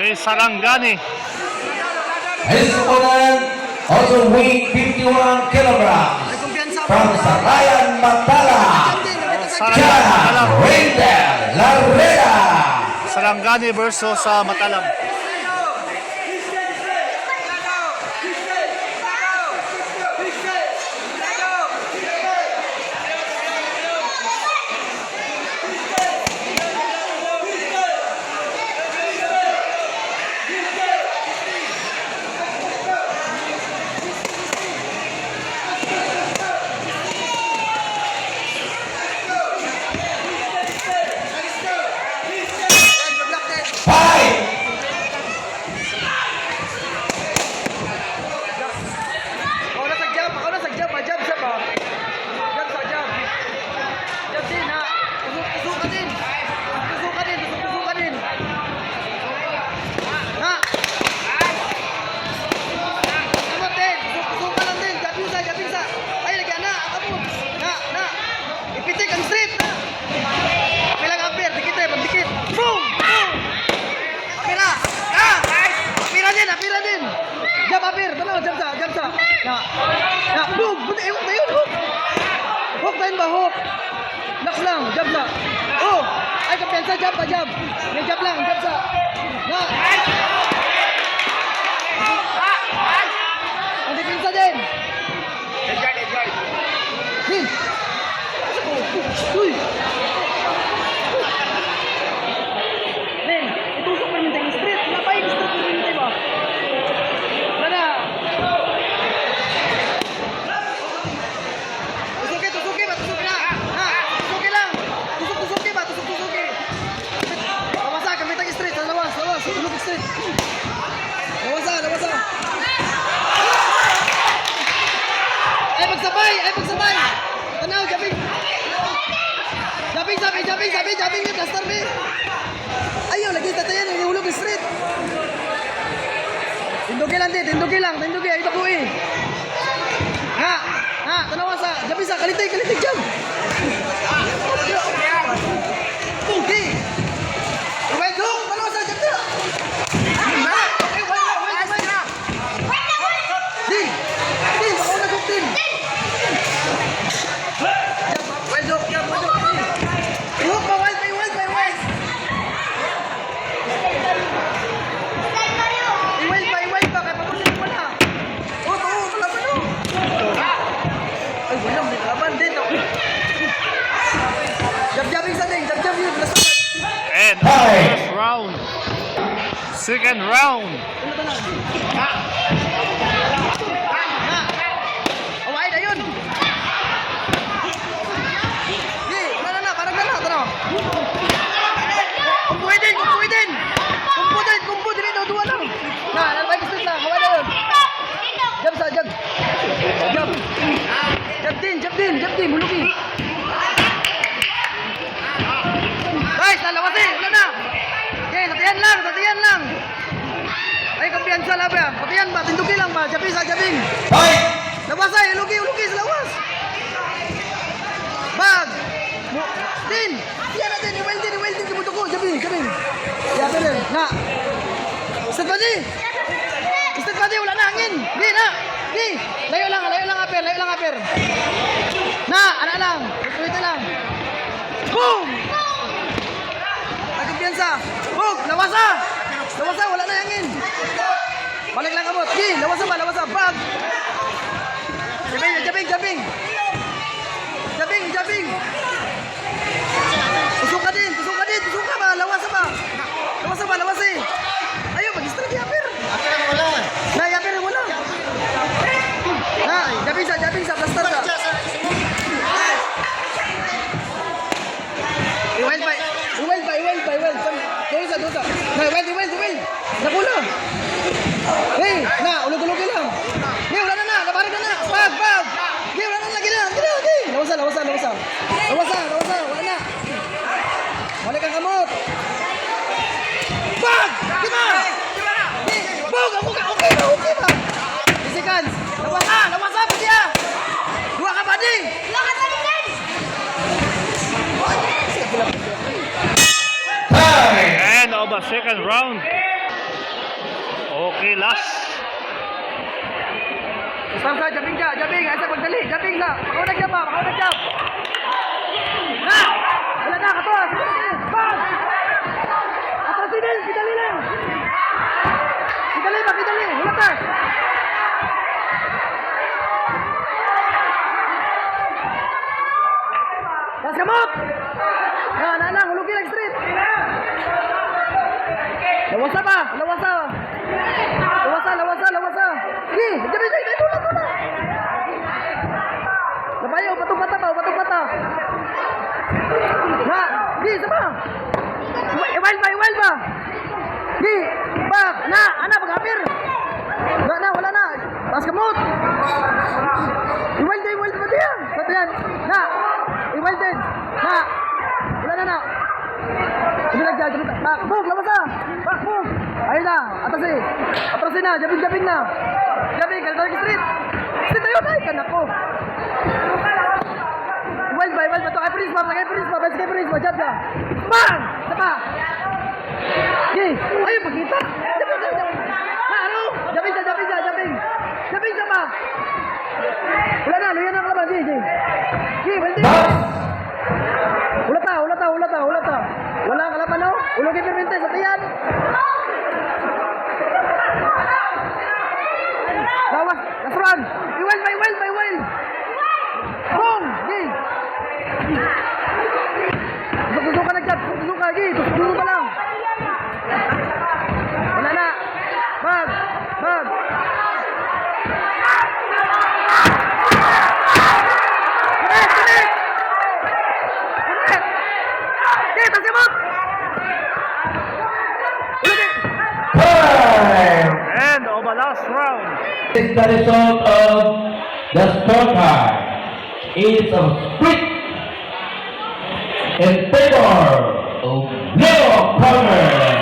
kay Sarangani. His opponent, also weight 51 kilograms, from Sarayan, Sarangani, Jana. Rindel Larrera. Sarangani versus sa Matalam. Fight! Ako na sa jab, ako na sa jab, ah, jab sa ba? Jab sa jab. Jab din ha. Tusok, tusok ka din. Tusok ka din, tusok, tusok ka din. Ha? Kamot din, tusok, tusok ka lang din. Jab yung sa, jab yung sa. Ay, lagyan na, akabot. Na, na. Ipitik ang straight, na. Pilang ampere, dikit eh, pagdikit. Boom! Boom! Apira! Ah! Apira din, apira din! Jab, apir! Tanaw, jab sa, jab sa! Na! Na! Boom! Buti, ba yun, hook! Hook yun ba, hook? Lock lang, jab na! Oh! Ay, kapensa, jab pa, jab! May jab lang, jab sa! Na! Ang depensa din! Din! Uy! Len, itusok pa rin tayo straight. Wala pa yung straight pa rin tayo ba? Wala na. Tusuki, tusuki ba? Tusuki na. Ha? Tusuki lang. Tusuk, tusuki ba? Tusuk, tusuki. Lawasa, kami tayo straight. Lawas, lawas. Tulog straight. Lawasa, lawasa. Ay, pagsabay! Ay, pagsabay! Tanaw, jabing! Jabing, jabing, jabing, jabing, jabing, may plaster, may! Ayaw, lagi tatayan, yung street. Tindugi lang din, tindugi lang, tindugi, ay eh. Ha, ha, tanawa sa, jabi sa, kalitay, kalitay, jam. Tugi. Iway, dong, tanawa sa, jab na. Ha, eh, wala, wala, wala. Din, din, baka una dong, din. Jab, well, dong, jab, well, dong, din. Ihok pa, wild, may wild, may wild. Iway pa, iway pa, kaya papunin mo na. Oh, oo, kalaban o. Ay, wala, may kalaban din. oh. Jab-jabing sa ding, jab-jab yun. Last one. And Fight! first round. Second round. Na? Away na yun. Di, na na na, parang na na, tanaw. Kung pwede, kung pwede. Kung pwede, kung pwede, dito, duwa lang. Na, nalabay gusto lang, away na yun. Jab sa, jab. Jab. Jab din, jab din, jab din, muluki. Guys, lalawasin, wala na. Okay, satiyan lang, satiyan lang. Ay, kumpiyansa lang ba? Satiyan ba? Tinduki lang ba? Jabi sa jabing. Fight! Lawas ay, lugi, lugi sa lawas. Bag. Mo, din. Yan natin, i-well din, i-well din. Kimuto ko, jabi, jabi. Yabi rin, na. Istad pa di. Istad pa di, wala na hangin. Di, na. Di. Layo lang, layo lang aper, layo lang aper. Na, ana lang. Tuwit lang. Boom! Ay, kumpiyansa. Boom! Lawasa! Lawasa, wala na hangin. Balik lang kamot. Gi, lawasa ba, lawasa. Bag. Jabing, jabing, jabing. Jabing, jabing. And of the second round. Okay, last. Stop sa, jabing ka, jabing, asa pagdali, jabing sa, makaunag ka pa, makaunag ka. Na! Wala na, katuwa, bang! Atras din, kidali lang. Kidali, wala ka. Pas kamot! Na, na, na, hulugi lang street. Lawasa pa, lawasa. Lawasa, lawasa, lawasa. Sige, jabi, jabi, jabi, tula, tula. Labayo, patong pata pa, patong pata. Ha, di, sama. Iwal ba, iwal ba? Di, ba, na, ana, paghapir. Wala na, wala na. Taas kamot. Iwal din, iwal din, diyan. Sa diyan. Na, iwal din. Na, wala na na. Hindi lang dyan, dyan. Bak, buk, labas na. Bak, buk. Ayun na, atas eh. Na, jabing, jabing na. Jabing, kalitarik street. Street ayun, ay, kanak ko. Wild ba, wild ba to? Kay Prisma, kay Prisma, best kay Prisma, jab ka. Bang! Sapa! Gi, ayun, pagkita. Jabing, jabing, jabing. Na, ano? Jabing, jabing, jabing, jabing. Sapa. Wala na, luyan na kalaban, Gi, Gi. Gi, weldi. Box. Ulat ta, ulat ta, ulat ta, ulat ta. Wala ang kalaban, no? Ulogin permente sa tiyan. Lawas, run. Iwal, may iwal, may iwal. Boom! Gi! Tusok-tusok ka na dyan, tusok ka, Gi. Tusok-tusok ka lang. Wala na. Bag, bag. The last round. the result of the scorecard is a split in favor of Leo Corner.